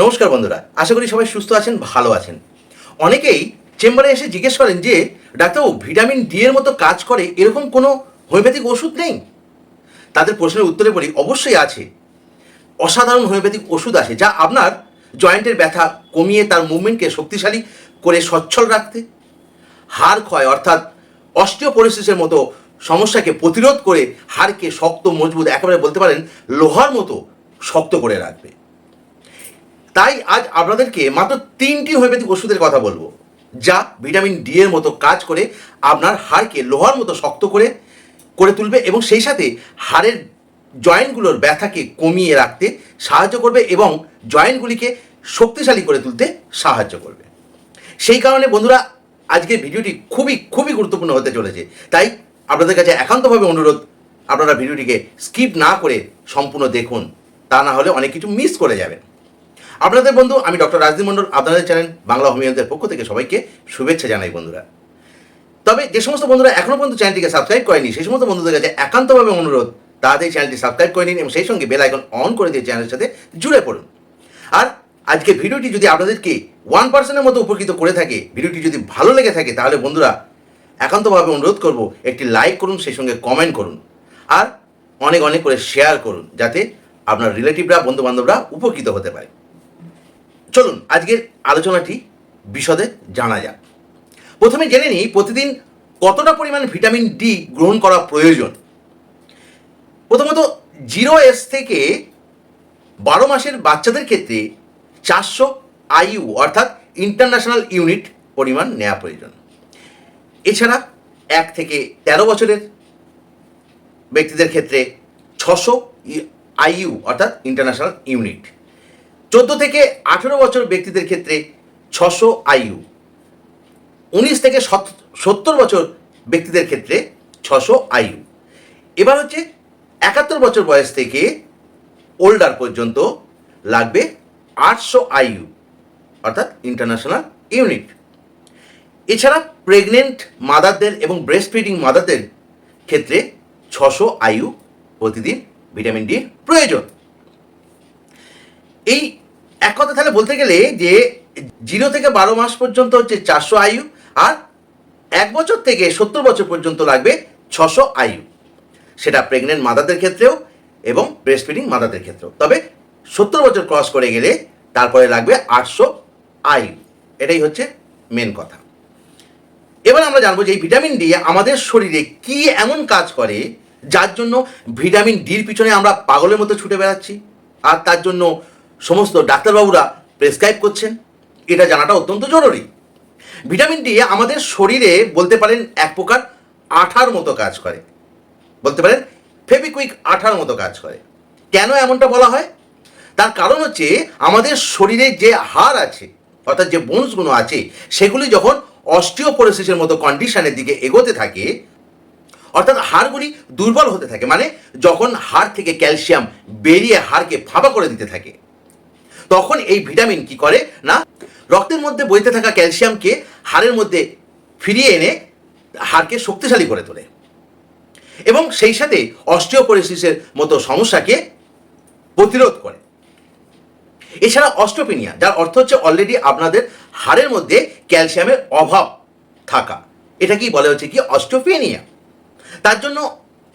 নমস্কার বন্ধুরা, আশা করি সবাই সুস্থ আছেন, ভালো আছেন। অনেকেই চেম্বারে এসে জিজ্ঞেস করেন যে, ডাক্তারবাবু, ভিটামিন ডি এর মতো কাজ করে এরকম কোনো হোমিওপ্যাথিক ওষুধ নেই? তাদের প্রশ্নের উত্তরে বলি, অবশ্যই আছে। অসাধারণ হোমিওপ্যাথিক ওষুধ আছে, যা আপনার জয়েন্টের ব্যথা কমিয়ে তার মুভমেন্টকে শক্তিশালী করে সচ্ছল রাখতে, হাড় ক্ষয় অর্থাৎ অস্টিওপোরোসিসের মতো সমস্যাকে প্রতিরোধ করে হাড়কে শক্ত, মজবুত, একেবারে বলতে পারেন লোহার মতো শক্ত করে রাখবে। তাই আজ আপনাদেরকে মাত্র তিনটি হোমিওপ্যাথিক ওষুধের কথা বলব। যা ভিটামিন ডি এর মতো কাজ করে, আপনার হাড়কে লোহার মতো শক্ত করে করে তুলবে এবং সেই সাথে হাড়ের জয়েন্টগুলোর ব্যথাকে কমিয়ে রাখতে সাহায্য করবে এবং জয়েন্টগুলিকে শক্তিশালী করে তুলতে সাহায্য করবে। সেই কারণে বন্ধুরা আজকের ভিডিওটি খুবই খুবই গুরুত্বপূর্ণ হতে চলেছে। তাই আপনাদের কাছে একান্তভাবে অনুরোধ, আপনারা ভিডিওটিকে স্কিপ না করে সম্পূর্ণ দেখুন। তা না হলে অনেক কিছু মিস করে যাবেন। আপনাদের বন্ধু, আমি ডক্টর রাজদীপ মণ্ডল, আপনাদের চ্যানেল বাংলা হোমিওদের পক্ষ থেকে সবাইকে শুভেচ্ছা জানাই বন্ধুরা। তবে যে সমস্ত বন্ধুরা এখনও পর্যন্ত চ্যানেলটিকে সাবস্ক্রাইব করেনি, সেই সমস্ত বন্ধুদের কাছে একান্তভাবে অনুরোধ, তাড়াতাড়ি চ্যানেলটি সাবস্ক্রাইব করে নিন এবং সেই সঙ্গে বেল আইকন অন করে দিয়ে চ্যানেলের সাথে জুড়ে পড়ুন। আর আজকে ভিডিওটি যদি আপনাদেরকে ওয়ান পার্সেন্টের মতো উপকৃত করে থাকে, ভিডিওটি যদি ভালো লেগে থাকে, তাহলে বন্ধুরা একান্তভাবে অনুরোধ করব, একটি লাইক করুন, সেই সঙ্গে কমেন্ট করুন। আর অনেক অনেক করে শেয়ার করুন, যাতে আপনার রিলেটিভরা বন্ধু বান্ধবরা উপকৃত হতে পারে। চলুন, আজকের আলোচনাটি বিশদে জানা যাক। প্রথমে জেনে নিই, প্রতিদিন কতটা পরিমাণ ভিটামিন ডি গ্রহণ করা প্রয়োজন? প্রথমত, জিরো এস থেকে বারো মাসের বাচ্চাদের ক্ষেত্রে চারশো আইইউ অর্থাৎ ইন্টারন্যাশনাল ইউনিট পরিমাণ নেওয়া প্রয়োজন। এছাড়া এক থেকে তেরো বছরের ব্যক্তিদের ক্ষেত্রে ছশো আইইউ অর্থাৎ ইন্টারন্যাশনাল ইউনিট চোদ্দ থেকে আঠেরো বছর ব্যক্তিদের ক্ষেত্রে ছশো আইইউ। উনিশ থেকে সত্তর বছর ব্যক্তিদের ক্ষেত্রে ছশো আইইউ। এবার হচ্ছে একাত্তর বছর বয়স থেকে ওল্ডার পর্যন্ত লাগবে আটশো আইইউ, অর্থাৎ ইন্টারন্যাশনাল ইউনিট এছাড়া প্রেগনেন্ট মাদারদের এবং ব্রেস্ট ফিডিং মাদারদের ক্ষেত্রে ছশো আয়ু প্রতিদিন ভিটামিন ডির প্রয়োজন। এই এক কথা তাহলে বলতে গেলে যে জিরো থেকে বারো মাস পর্যন্ত হচ্ছে চারশো আয়ু আর এক বছর থেকে সত্তর বছর পর্যন্ত লাগবে ছশো আয়ু। সেটা প্রেগনেন্ট মাদারদের ক্ষেত্রেও এবং ব্রেস্ট ফিডিং মাদারদের ক্ষেত্রেও। তবে সত্তর বছর ক্রস করে গেলে তারপরে লাগবে আটশো আয়ু। এটাই হচ্ছে মেন কথা। এবার আমরা জানব যে এই ভিটামিন ডি আমাদের শরীরে কি এমন কাজ করে যার জন্য ভিটামিন ডির পিছনে আমরা পাগলের মতো ছুটে বেড়াচ্ছি? আর তার জন্য সমস্ত ডাক্তারবাবুরা প্রেসক্রাইব করছেন। এটা জানাটা অত্যন্ত জরুরি। ভিটামিন ডি আমাদের শরীরে বলতে পারেন এক প্রকার আঠার মতো কাজ করে। বলতে পারেন ফেবিকুইক আঠার মতো কাজ করে। কেন এমনটা বলা হয়? তার কারণ হচ্ছে আমাদের শরীরে যে হাড় আছে, অর্থাৎ যে বোনসগুলো আছে, সেগুলি যখন অস্টিওপোরোসিসের মতো কন্ডিশনের দিকে এগোতে থাকে, অর্থাৎ হাড়গুলি দুর্বল হতে থাকে মানে যখন হাড় থেকে ক্যালসিয়াম বেরিয়ে হাড়কে ফাঁপা করে দিতে থাকে তখন এই ভিটামিন কি করে? না, রক্তের মধ্যে বইতে থাকা ক্যালসিয়ামকে হাড়ের মধ্যে ফিরিয়ে এনে হাড়কে শক্তিশালী করে তোলে। এবং সেই সাথে অস্টিওপোরোসিসের মতো সমস্যাকে প্রতিরোধ করে। এছাড়া অস্টোপিনিয়া যার অর্থ হচ্ছে অলরেডি আপনাদের হাড়ের মধ্যে ক্যালসিয়ামের অভাব থাকা। এটা কি বলে হচ্ছে কি অস্টোপিনিয়া তার জন্য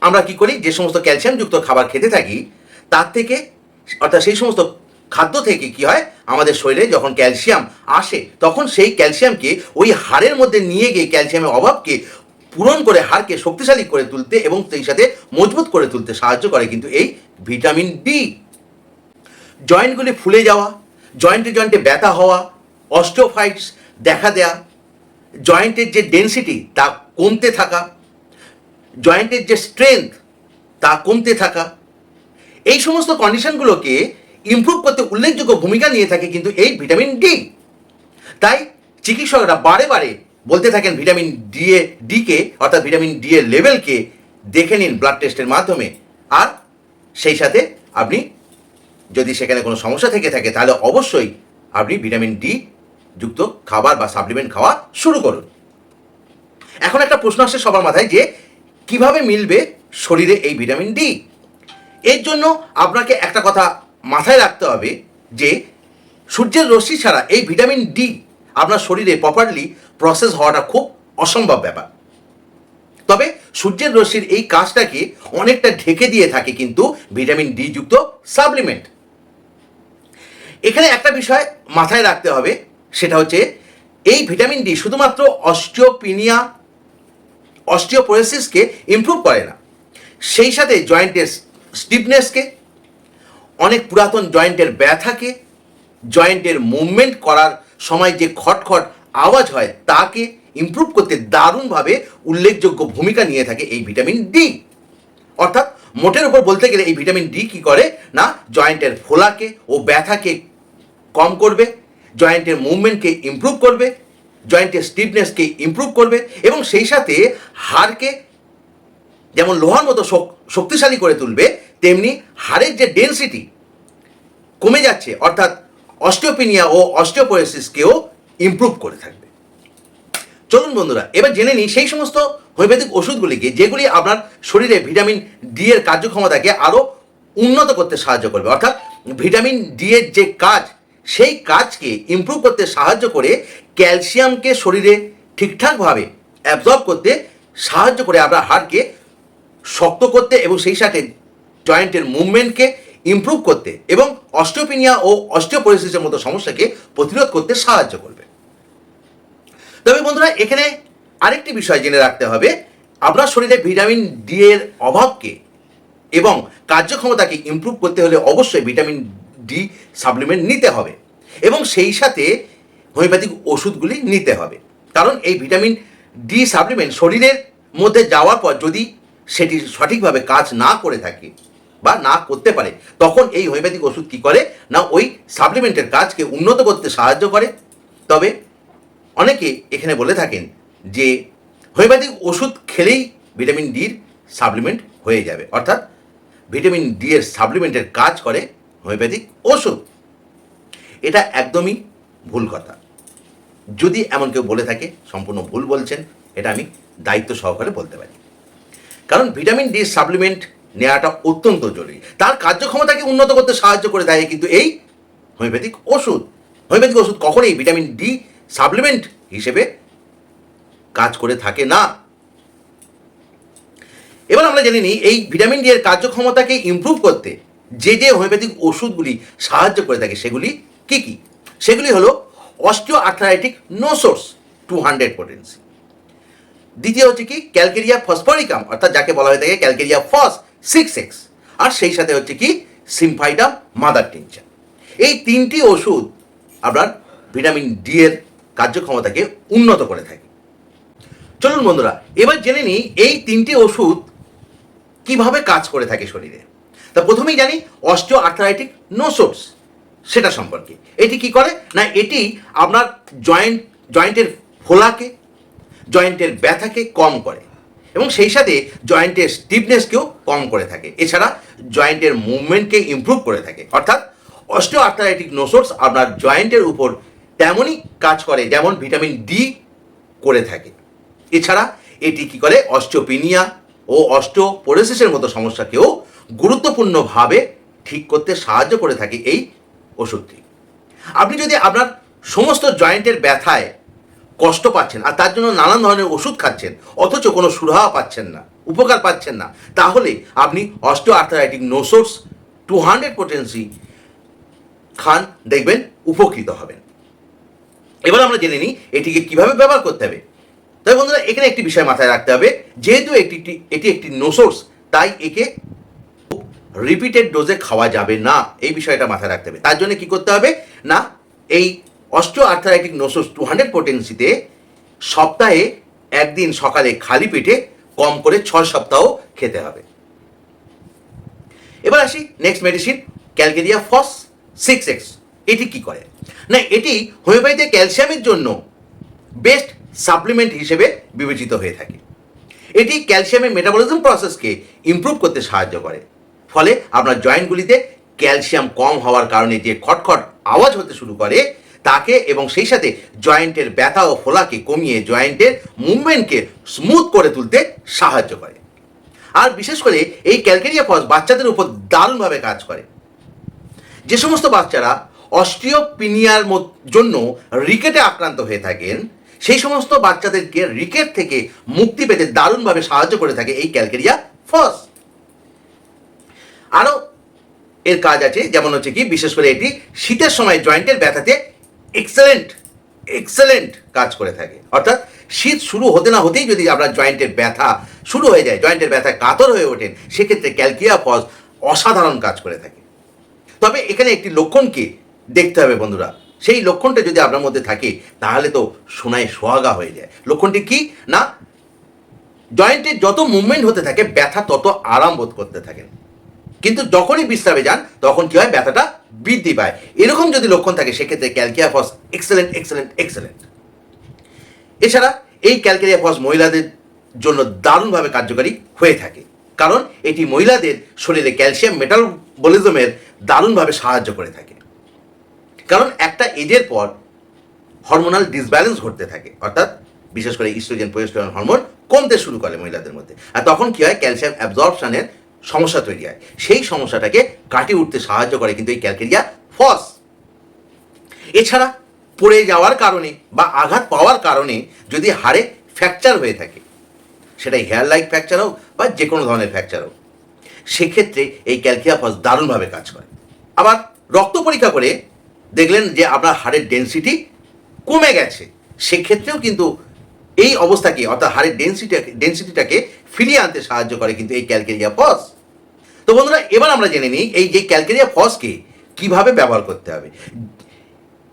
আমরা কি করি? যে সমস্ত ক্যালসিয়ামযুক্ত খাবার খেতে থাকি, তার থেকে অর্থাৎ সেই সমস্ত খাদ্য থেকে কি হয়? আমাদের শরীরে যখন ক্যালসিয়াম আসে, তখন সেই ক্যালসিয়ামকে ওই হাড়ের মধ্যে নিয়ে গিয়ে ক্যালসিয়ামের অভাবকে পূরণ করে হাড়কে শক্তিশালী করে তুলতে এবং সেই সাথে মজবুত করে তুলতে সাহায্য করে কিন্তু এই ভিটামিন ডি জয়েন্টগুলি ফুলে যাওয়া, জয়েন্টে জয়েন্টে ব্যথা হওয়া অস্টোফাইটস দেখা দেয়া, জয়েন্টের যে ডেন্সিটি তা কমতে থাকা, জয়েন্টের যে স্ট্রেংথ তা কমতে থাকা, এই সমস্ত কন্ডিশনগুলোকে ইমপ্রুভ করতে উল্লেখযোগ্য ভূমিকা নিয়ে থাকে কিন্তু এই ভিটামিন ডি তাই চিকিৎসকরা বারে বারে বলতে থাকেন ভিটামিন ডি এ ডিকে অর্থাৎ ভিটামিন ডি এর লেভেলকে দেখে নিন ব্লাড টেস্টের মাধ্যমে। আর সেই সাথে আপনি যদি সেখানে কোনো সমস্যা থেকে থাকে, তাহলে অবশ্যই আপনি ভিটামিন ডি যুক্ত খাবার বা সাপ্লিমেন্ট খাওয়া শুরু করুন। এখন একটা প্রশ্ন আসছে সবার মাথায় যে কীভাবে মিলবে শরীরে এই ভিটামিন ডি এর জন্য আপনাকে একটা কথা মাথায় রাখতে হবে যে সূর্যের রশ্মি ছাড়া এই ভিটামিন ডি আপনার শরীরে প্রপারলি প্রসেস হওয়াটা খুব অসম্ভব ব্যাপার। তবে সূর্যের রশ্মির এই কাজটাকে অনেকটা ঢেকে দিয়ে থাকে কিন্তু ভিটামিন ডি যুক্ত সাপ্লিমেন্ট এখানে একটা বিষয় মাথায় রাখতে হবে, সেটা হচ্ছে এই ভিটামিন ডি শুধুমাত্র অস্টিওপিনিয়া, অস্টিওপোরেসিসকে ইমপ্রুভ করে না, সেই সাথে জয়েন্টের স্টিফনেসকে অনেক পুরাতন জয়েন্টের ব্যথাকে, জয়েন্টের মুভমেন্ট করার সময় যে খটখট আওয়াজ হয়, তাকে ইমপ্রুভ করতে দারুণভাবে উল্লেখযোগ্য ভূমিকা নিয়ে থাকে এই ভিটামিন ডি অর্থাৎ মোটের উপর বলতে গেলে এই ভিটামিন ডি কি করে? না, জয়েন্টের ফোলাকে ও ব্যথাকে কম করবে, জয়েন্টের মুভমেন্টকে ইমপ্রুভ করবে, জয়েন্টের স্টিফনেসকে ইমপ্রুভ করবে এবং সেই সাথে হাড়কে যেমন লোহার মতো শক্তিশালী করে তুলবে, তেমনি হাড়ের যে ডেনসিটি কমে যাচ্ছে, অর্থাৎ অস্টিওপিনিয়া ও অস্টিওপোরেসিসকেও ইমপ্রুভ করে থাকবে। চলুন বন্ধুরা, এবার জেনে নিই সেই সমস্ত হোমিওপ্যাথিক ওষুধগুলিকে, যেগুলি আপনার শরীরে ভিটামিন ডি এর কার্যক্ষমতাকে আরও উন্নত করতে সাহায্য করবে। অর্থাৎ ভিটামিন ডি এর যে কাজ, সেই কাজকে ইমপ্রুভ করতে সাহায্য করে ক্যালসিয়ামকে শরীরে ঠিকঠাকভাবে অ্যাবজর্ব করতে সাহায্য করে আপনার হাড়কে শক্ত করতে এবং সেই সাথে জয়েন্টের মুভমেন্টকে ইমপ্রুভ করতে এবং অস্টিওপিনিয়া ও অস্টিওপোরিসিসের মতো সমস্যাকে প্রতিরোধ করতে সাহায্য করবে। তবে বন্ধুরা, এখানে আরেকটি বিষয় জেনে রাখতে হবে। আপনার শরীরে ভিটামিন ডি এর অভাবকে এবং কার্যক্ষমতাকে ইমপ্রুভ করতে হলে অবশ্যই ভিটামিন ডি সাপ্লিমেন্ট নিতে হবে এবং সেই সাথে হোমিওপ্যাথিক ওষুধগুলি নিতে হবে। কারণ এই ভিটামিন ডি সাপ্লিমেন্ট শরীরের মধ্যে যাওয়ার পর যদি সেটি সঠিকভাবে কাজ না করে থাকে বা না করতে পারে, তখন এই হোমিওপ্যাথিক ওষুধ কী করে? না, ওই সাপ্লিমেন্টের কাজকে উন্নত করতে সাহায্য করে। তবে অনেকে এখানে বলে থাকেন যে হোমিওপ্যাথিক ওষুধ খেলেই ভিটামিন ডির সাপ্লিমেন্ট হয়ে যাবে। অর্থাৎ ভিটামিন ডি এর সাপ্লিমেন্টের কাজ করে হোমিওপ্যাথিক ওষুধ। এটা একদমই ভুল কথা। যদি এমন কেউ বলে থাকে, সম্পূর্ণ ভুল বলছেন, এটা আমি দায়িত্ব সহকারে বলতে পারি। কারণ ভিটামিন ডি সাপ্লিমেন্ট নেওয়াটা অত্যন্ত জরুরি। তার কার্যক্ষমতাকে উন্নত করতে সাহায্য করে দেয় কিন্তু এই হোমিওপ্যাথিক ওষুধ। হোমিওপ্যাথিক ওষুধ কখনোই ভিটামিন ডি সাপ্লিমেন্ট হিসেবে কাজ করে থাকে না। এবার আমরা জেনে নিই, এই ভিটামিন ডি এর কার্যক্ষমতাকে ইমপ্রুভ করতে যে যে হোমিওপ্যাথিক ওষুধগুলি সাহায্য করে থাকে, সেগুলি কি কি? সেগুলি হলো osteo arthritic no source two hundred potency দ্বিতীয় হচ্ছে কি ক্যালকেরিয়া ফসফরিকাম অর্থাৎ যাকে বলা হয়ে থাকে ক্যালকেরিয়া ফস সিক্স এক্স আর সেই সাথে হচ্ছে কি সিম্ফাইটাম মাদার টিনচার এই তিনটি ওষুধ আপনার ভিটামিন ডি এর কার্যক্ষমতাকে উন্নত করে থাকে। চলুন বন্ধুরা, এবার জেনে নিই এই তিনটি ওষুধ কীভাবে কাজ করে থাকে শরীরে। তা প্রথমেই জানি অস্টিও আর্থারাইটিক নো সোর্স সেটা সম্পর্কে। এটি কি করে? না, এটি আপনার জয়েন্ট জয়েন্টের ফোলাকে জয়েন্টের ব্যথাকে কম করে। এবং সেই সাথে জয়েন্টের স্টিফনেসকেও কম করে থাকে। এছাড়া জয়েন্টের মুভমেন্টকে ইমপ্রুভ করে থাকে। অর্থাৎ অস্টিও আর্থারাইটিক নোসোর্স আপনার জয়েন্টের উপর তেমনই কাজ করে, যেমন ভিটামিন ডি করে থাকে। এছাড়া এটি কি করে? অস্টিওপিনিয়া ও অস্টিওপোরেসিসের মতো সমস্যাকেও গুরুত্বপূর্ণভাবে ঠিক করতে সাহায্য করে থাকে এই ওষুধটি। আপনি যদি আপনার সমস্ত জয়েন্টের ব্যথায় কষ্ট পাচ্ছেন আর তার জন্য নানান ধরনের ওষুধ খাচ্ছেন, অথচ কোনো সুরাহা পাচ্ছেন না, উপকার পাচ্ছেন না। তাহলে আপনি osteo arthritic nosode two hundred potency খান, দেখবেন উপকৃত হবেন। এবার আমরা জেনে নিই এটিকে কীভাবে ব্যবহার করতে হবে। তবে বন্ধুরা, এখানে একটি বিষয় মাথায় রাখতে হবে, যেহেতু একটি এটি একটি নোসোর্স তাই একে রিপিটেড ডোজে খাওয়া যাবে না। এই বিষয়টা মাথায় রাখতে হবে। তার জন্য কি করতে হবে? না, এই osteo arthritic nosode two hundred পোটেন্সিতে সপ্তাহে একদিন সকালে খালি পেটে কম করে ছয় সপ্তাহ খেতে হবে। এবার আসি next medicine calcarea phos six X এটি কি করে? না, এটি হোমিওপ্যাথিতে ক্যালসিয়ামের জন্য বেস্ট সাপ্লিমেন্ট হিসেবে বিবেচিত হয়ে থাকে। এটি ক্যালসিয়ামের মেটাবলিজম প্রসেসকে ইমপ্রুভ করতে সাহায্য করে। ফলে আপনার জয়েন্টগুলিতে ক্যালসিয়াম কম হওয়ার কারণে যে খটখট আওয়াজ হতে শুরু করে তাকে এবং সেই সাথে জয়েন্টের ব্যথা ও ফোলাকে কমিয়ে জয়েন্টের মুভমেন্টকে স্মুথ করে তুলতে সাহায্য করে। আর বিশেষ করে এই ক্যালকেরিয়া ফস বাচ্চাদের উপর দারুণভাবে কাজ করে। যে সমস্ত বাচ্চারা অস্টিওপিনিয়ার মত- জন্য রিকেটে আক্রান্ত হয়ে থাকেন, সেই সমস্ত বাচ্চাদেরকে রিকেট থেকে মুক্তি পেতে দারুণভাবে সাহায্য করে থাকে এই ক্যালকেরিয়া ফস। আরও এর কাজ আছে, যেমন হচ্ছে কি, বিশেষ করে এটি শীতের সময় জয়েন্টের ব্যথাতে এক্সেলেন্ট এক্সেলেন্ট কাজ করে থাকে। অর্থাৎ শীত শুরু হতে না হতেই যদি আপনার জয়েন্টের ব্যথা শুরু হয়ে যায়, জয়েন্টের ব্যথায় কাতর হয়ে ওঠেন, সেক্ষেত্রে ক্যালকিয়া ফস অসাধারণ কাজ করে থাকে। তবে এখানে একটি লক্ষণকে দেখতে হবে বন্ধুরা? সেই লক্ষণটা যদি আপনার মধ্যে থাকে, তাহলে তো সোনায় সোহাগা হয়ে যায়। লক্ষণটি কি? না জয়েন্টের যত মুভমেন্ট হতে থাকে, ব্যথা তত আরাম বোধ করতে থাকেন। কিন্তু যখনই বিশ্রামে যান, তখন কি হয়? ব্যথাটা বৃদ্ধি পায়। এরকম যদি লক্ষণ থাকে, সেক্ষেত্রে calcarea phos excellent excellent excellent এছাড়া এই ক্যালকেরিয়া ফস মহিলাদের জন্য দারুণভাবে কার্যকারী হয়ে থাকে। কারণ এটি মহিলাদের শরীরে ক্যালসিয়াম মেটাবলিজমের দারুণভাবে সাহায্য করে থাকে। কারণ একটা এজের পর হরমোনাল ডিসব্যালেন্স ঘটতে থাকে। অর্থাৎ বিশেষ করে ইস্ট্রোজেন প্রোজেস্টেরন হরমোন কমতে শুরু করে মহিলাদের মধ্যে। আর তখন কী হয়? ক্যালসিয়াম অ্যাবজর্পশনের সমস্যা তৈরি হয়। সেই সমস্যাটাকে কাটিয়ে উঠতে সাহায্য করে কিন্তু এই ক্যালকেরিয়া ফস। এছাড়া পড়ে যাওয়ার কারণে বা আঘাত পাওয়ার কারণে যদি হাড়ে ফ্র্যাকচার হয়ে থাকে সেটা হেয়ার লাইক ফ্র্যাকচার হোক বা যে কোনো ধরনের ফ্র্যাকচার হোক, সেক্ষেত্রে এই ক্যালকিয়া ফস দারুণভাবে কাজ করে। আবার রক্ত পরীক্ষা করে দেখলেন যে আপনার হাড়ের ডেন্সিটি কমে গেছে। সেক্ষেত্রেও কিন্তু এই অবস্থাকে, অর্থাৎ হাড়ের ডেন্সিটাকে ডেন্সিটিটাকে ফিরিয়ে আনতে সাহায্য করে কিন্তু এই ক্যালকেরিয়া ফস। তো বন্ধুরা, এবার আমরা জেনে নিই এই যে ক্যালকেরিয়া ফসকে কীভাবে ব্যবহার করতে হবে।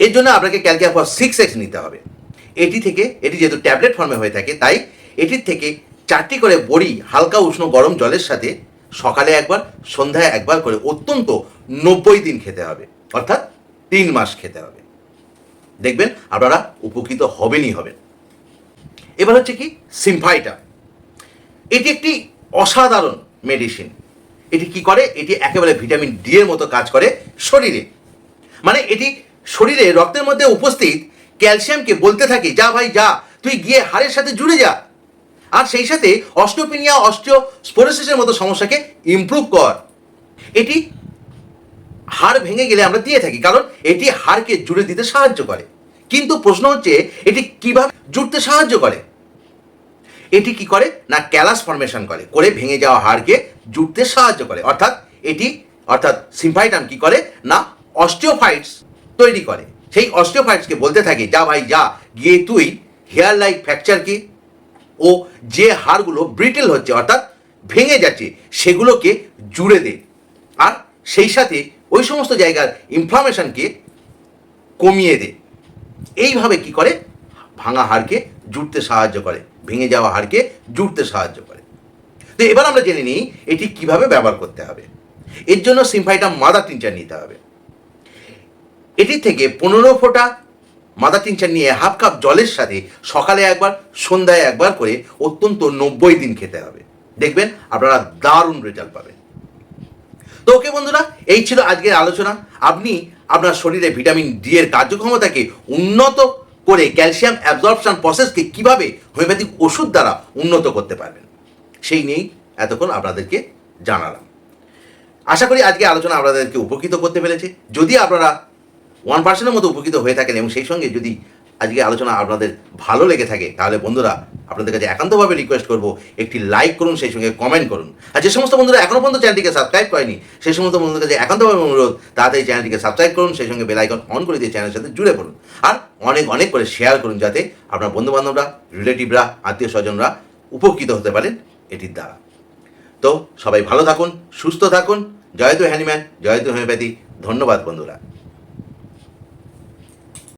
এর জন্য আপনাকে ক্যালকিয়া ফস সিক্স এক্স নিতে হবে। এটি থেকে, এটি যেহেতু ট্যাবলেট ফর্মে হয়ে থাকে, তাই এটির থেকে চারটি করে বড়ি হালকা উষ্ণ গরম জলের সাথে সকালে একবার, সন্ধ্যায় একবার করে অত্যন্ত নব্বই দিন খেতে হবে। অর্থাৎ তিন মাস খেতে হবে। দেখবেন আপনারা উপকৃত হবেনই হবেন। এবার হচ্ছে কি, সিম্ফাইটা। এটি একটি অসাধারণ মেডিসিন এটি কি করে? এটি একেবারে ভিটামিন ডি এর মতো কাজ করে শরীরে। মানে এটি শরীরে রক্তের মধ্যে উপস্থিত ক্যালসিয়ামকে বলতে থাকে, যা ভাই, যা, তুই গিয়ে হাড়ের সাথে জুড়ে যা। আর সেই সাথে অস্টিওপিনিয়া অস্টিওস্পোরোসিসের মতো সমস্যাকে ইমপ্রুভ কর। এটি হাড় ভেঙে গেলে আমরা দিয়ে থাকি, কারণ এটি হাড়কে জুড়ে দিতে সাহায্য করে। কিন্তু প্রশ্ন হচ্ছে, এটি কীভাবে জুড়তে সাহায্য করে? এটি কি করে? না, ক্যালাস ফর্মেশন করে। করে ভেঙে যাওয়া হাড়কে জুড়তে সাহায্য করে। অর্থাৎ এটি, অর্থাৎ সিম্ফাইটাম কি করে? না, অস্টিওফাইটস তৈরি করে। সেই অস্টিওফাইটসকে বলতে থাকে, যা ভাই, যা। গিয়ে তুই হেয়ার লাইক ফ্র্যাকচারকে ও যে হাড়গুলো ব্রিটেল হচ্ছে, অর্থাৎ ভেঙে যাচ্ছে, সেগুলোকে জুড়ে দে। আর সেই সাথে ওই সমস্ত জায়গার ইনফ্লামেশনকে কমিয়ে দে। এইভাবে কি করে? ভাঙা হাড়কে জুড়তে সাহায্য করে, ভেঙে যাওয়া হাড়কে জুড়তে সাহায্য করে। তো এবার আমরা জেনে নিই এটি কীভাবে ব্যবহার করতে হবে। এর জন্য সিম্ফাইটাম মাদার টিনচার নিতে হবে। এটি থেকে পনেরো ফোঁটা মাদার টিনচার নিয়ে হাফ কাপ জলের সাথে সকালে একবার, সন্ধ্যায় একবার করে অত্যন্ত নব্বই দিন খেতে হবে। দেখবেন আপনারা দারুণ রেজাল্ট পাবেন। তো ওকে বন্ধুরা, এই ছিল আজকের আলোচনা। আপনি আপনার শরীরে ভিটামিন ডি এর কার্যক্ষমতাকে উন্নত করে ক্যালসিয়াম অ্যাবজর্পশন প্রসেসকে কীভাবে হোমিওপ্যাথিক ওষুধ দ্বারা উন্নত করতে পারবেন? সেই নিয়েই এতক্ষণ আপনাদেরকে জানালাম। আশা করি আজকে আলোচনা আপনাদেরকে উপকৃত করতে পেরেছে। যদি আপনারা ওয়ান পার্সেন্টের মতো উপকৃত হয়ে থাকেন এবং সেই সঙ্গে যদি আজকে আলোচনা আপনাদের ভালো লেগে থাকে, তাহলে বন্ধুরা আপনাদের কাছে একান্তভাবে রিকোয়েস্ট করব, একটি লাইক করুন, সেই সঙ্গে কমেন্ট করুন। আর যে সমস্ত বন্ধুরা এখনও পর্যন্ত চ্যানেলটিকে সাবস্ক্রাইব করেনি, সেই সমস্ত বন্ধুদের কাছে একান্তভাবে অনুরোধ, তাড়াতাড়ি চ্যানেলটিকে সাবস্ক্রাইব করুন, সেই সঙ্গে বেলাইকন অন করে দিয়ে চ্যানেলের সাথে জুড়ে পড়ুন। আর অনেক অনেক করে শেয়ার করুন যাতে আপনার বন্ধুবান্ধবরা রিলেটিভরা আত্মীয় স্বজনরা উপকৃত হতে পারেন এটির দ্বারা। তো সবাই ভালো থাকুন, সুস্থ থাকুন। জয়তু হ্যানিম্যান জয়তু হোমিওপ্যাথি। ধন্যবাদ বন্ধুরা।